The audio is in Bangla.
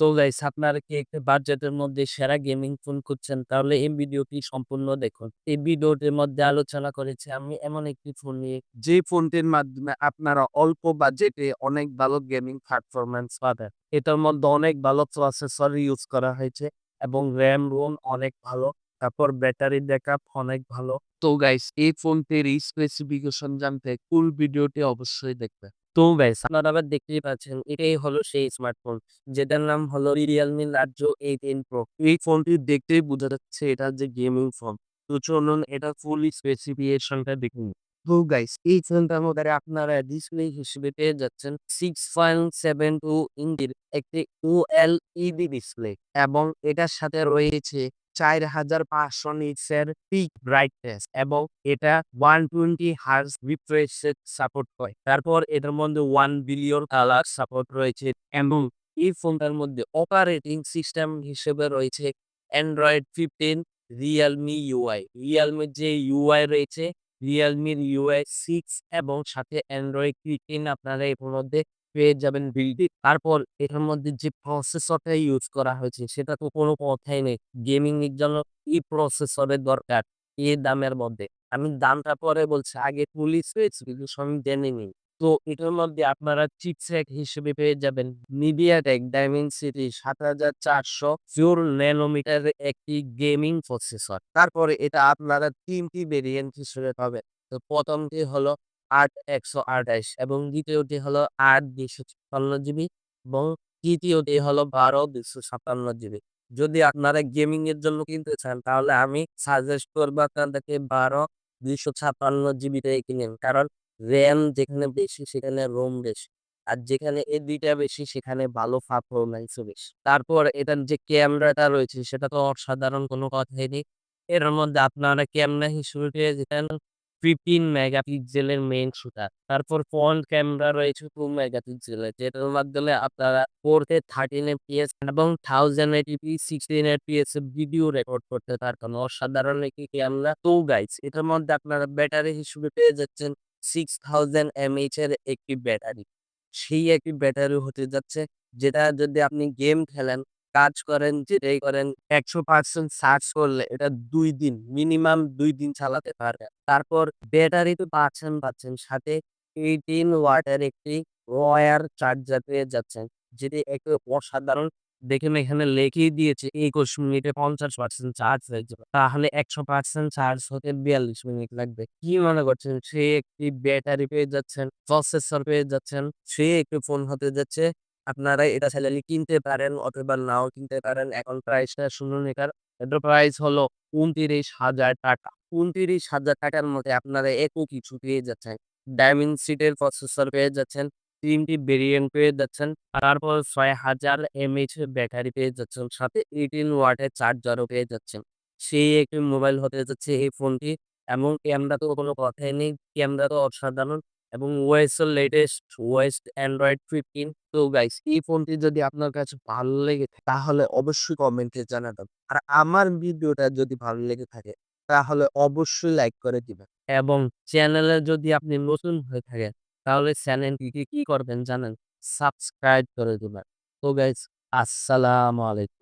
তো গাইস আপনারা কি একটা বাজেটের মধ্যে সেরা গেমিং ফোন খুঁজছেন তাহলে এই ভিডিওটি সম্পূর্ণ দেখুন। এই ভিডিওটির মধ্যে আলোচনা করেছি আমি এমন একটি ফোন নিয়ে যে ফোনটির মাধ্যমে আপনারা অল্প বাজেটে অনেক ভালো গেমিং পারফরম্যান্স পাবেন। এটার মধ্যে অনেক ভালো প্রসেসর ইউজ করা হয়েছে এবং র্যাম, রোম অনেক ভালো। তারপর ব্যাটারি ব্যাকআপ অনেক ভালো। তো গাইস এই ফোনটির স্পেসিফিকেশন জানতে ফুল ভিডিওটি অবশ্যই দেখবেন। তো গাইস আপনারা আবার দেখতেই পাচ্ছেন, এটাই হলো সেই স্মার্টফোন যেটার নাম হলো Realme Narzo 18 প্রো এই ফোনটি দেখতেই বোঝা যাচ্ছে এটা যে গেমিং ফোন তো চলুন এটা ফুল স্পেসিফিকেশনটা দেখুন তো গাইস এই ফোনটার মধ্যে আপনারা ডিসপ্লে হিসেবে পেয়ে যাচ্ছেন সিক্স পয়েন্ট সেভেন টু ইঞ্চির একটি OLED ডিসপ্লে এবং এটার সাথে রয়েছে চার হাজার পাঁচশো নিটসের পিক ব্রাইটনেস এবং এটা one twenty hertz refresh support করে। তারপর এটার মধ্যে ওয়ান বিলিয়ন কালার সাপোর্ট রয়েছে এবং এই ফোনটার মধ্যে অপারেটিং সিস্টেম হিসেবে রয়েছে অ্যান্ড্রয়েড ফিফটিন রিয়েলমি ইউআই রিয়েলমির যে ইউআই রয়েছে রিয়েলমির ইউআই সিক্স এবং সাথে অ্যান্ড্রয়েড ফিফটিন আপনারা এর মধ্যে পেয়ে যাবেন বিল্ডিং তারপর এটার মধ্যে যে প্রসেসরটা ইউজ করা হয়েছে, সেটা তো কোনো কথাই নেই। গেমিং এর জন্য কি প্রসেসরের দরকার এই দামের মধ্যে। আমি দামটা পরে বলছি, আগে পুলিশ স্পেসিফিকেশন জেনে নিই। তো এটার মধ্যে আপনারা চিপসেট হিসেবে পেয়ে যাবেন মিডিয়াটেক ডাইমেনসিটি সাত হাজার চারশো ফিওর ন্যানোমিটার একটি গেমিং প্রসেসর তারপরে এটা আপনারা তিনটি ভেরিয়েন্ট হিসেবে পাবেন। তো প্রথমটি হলো আট একশো আঠাশ এবং দ্বিতীয়টি হলো আট দুইশো ছাপ্পান্ন জিবি এবং তৃতীয়টি হলো বারো দুইশো ছাপ্পান্ন জিবি যদি আপনারা গেমিং এর জন্য কিনতে চান, তাহলে আমি সাজেস্ট করব আপনাদেরকে বারো দুইশো ছাপ্পান্ন জিবিটাই কিনেন। কারণ র্যাম যেখানে বেশি, সেখানে রোম বেশি। আর যেখানে এই দুইটা বেশি, সেখানে ভালো পারফরম্যান্সও বেশি। তারপর এটার যে ক্যামেরাটা রয়েছে, সেটা তো অসাধারণ কোনো কথাই নেই। এর মধ্যে আপনারা ক্যামেরা হিসেবে যেতেন ফিফটিন মেগাপিক্সেলের মেইন শুটার তারপর ফ্রন্ট ক্যামেরা রয়েছে টু মেগাপিক্সেলের যেটার মাধ্যমে আপনারা ফোর কে থার্টিন এফপিএস এবং thousand eighty P sixteen FPS video record করতে পারবেন। অসাধারণ একটি ক্যামেরা তো গাইস এটার মধ্যে আপনারা ব্যাটারি হিসেবে পেয়ে যাচ্ছেন সিক্স থাউজেন্ড এমএইচ এর একটি ব্যাটারি সেই একটি ব্যাটারি হতে যাচ্ছে, যেটা যদি আপনি গেম খেলেন কাজ করেন যেটাই করেন একশো পার্সেন্ট চার্জ করলে এটা দুই দিন মিনিমাম দুই দিন চালাতে পারবে তারপর ব্যাটারি তো পাচ্ছেন পাচ্ছেন। সাথে এইটিন ওয়াটের একটি ওয়ার চার্জার পেয়ে যাচ্ছেন, যেটি একটু অসাধারণ। দেখেন এখানে লেখেই দিয়েছে একুশ মিনিটে পঞ্চাশ পার্সেন্ট চার্জ হয়ে যাবে। তাহলে একশো পার্সেন্ট চার্জ হতে বিয়াল্লিশ মিনিট লাগবে। কি মনে করছেন? সে একটি ব্যাটারি পেয়ে যাচ্ছেন প্রসেসর পেয়ে যাচ্ছেন, সে একটি ফোন হতে যাচ্ছে আপনারা এটা চাইলে কিনতে পারেন অথবা নাও কিনতে পারেন। এখন প্রাইসটা শুনুন এটার এটার প্রাইস হলো উনত্রিশ হাজার টাকা। উনত্রিশ হাজার টাকার মধ্যে আপনারা একও কিছু পেয়ে যাচ্ছেন। ডায়মন্ড সিটের প্রসেসর পেয়ে যাচ্ছেন, তিনটি ভেরিয়েন্ট পেয়ে যাচ্ছেন, তারপর ছয় হাজার এমএইচ ব্যাটারি পেয়ে যাচ্ছেন, সাথে এইটিন ওয়াটের চার্জারও পেয়ে যাচ্ছেন। সেই একটি মোবাইল হতে যাচ্ছে এই ফোনটি এবং ক্যামেরা তো কোনো কথাই নেই। ক্যামেরা তো অসাধারণ। এবং ওয়েসের লেটেস্ট ওয়েস্ট অ্যান্ড্রয়েড ফিফটিন তো গাইস এই ফোনটি যদি আপনার কাছে ভালো লেগে থাকে, তাহলে অবশ্যই কমেন্টে জানাবেন। আর আমার ভিডিওটা যদি ভালো লেগে থাকে, তাহলে অবশ্যই লাইক করে দিবেন। এবং চ্যানেলে যদি আপনি নতুন হয়ে থাকেন, তাহলে চ্যানেলটিকে কি করবেন জানেন? সাবস্ক্রাইব করে দিবেন। তো গাইস আসসালামু আলাইকুম।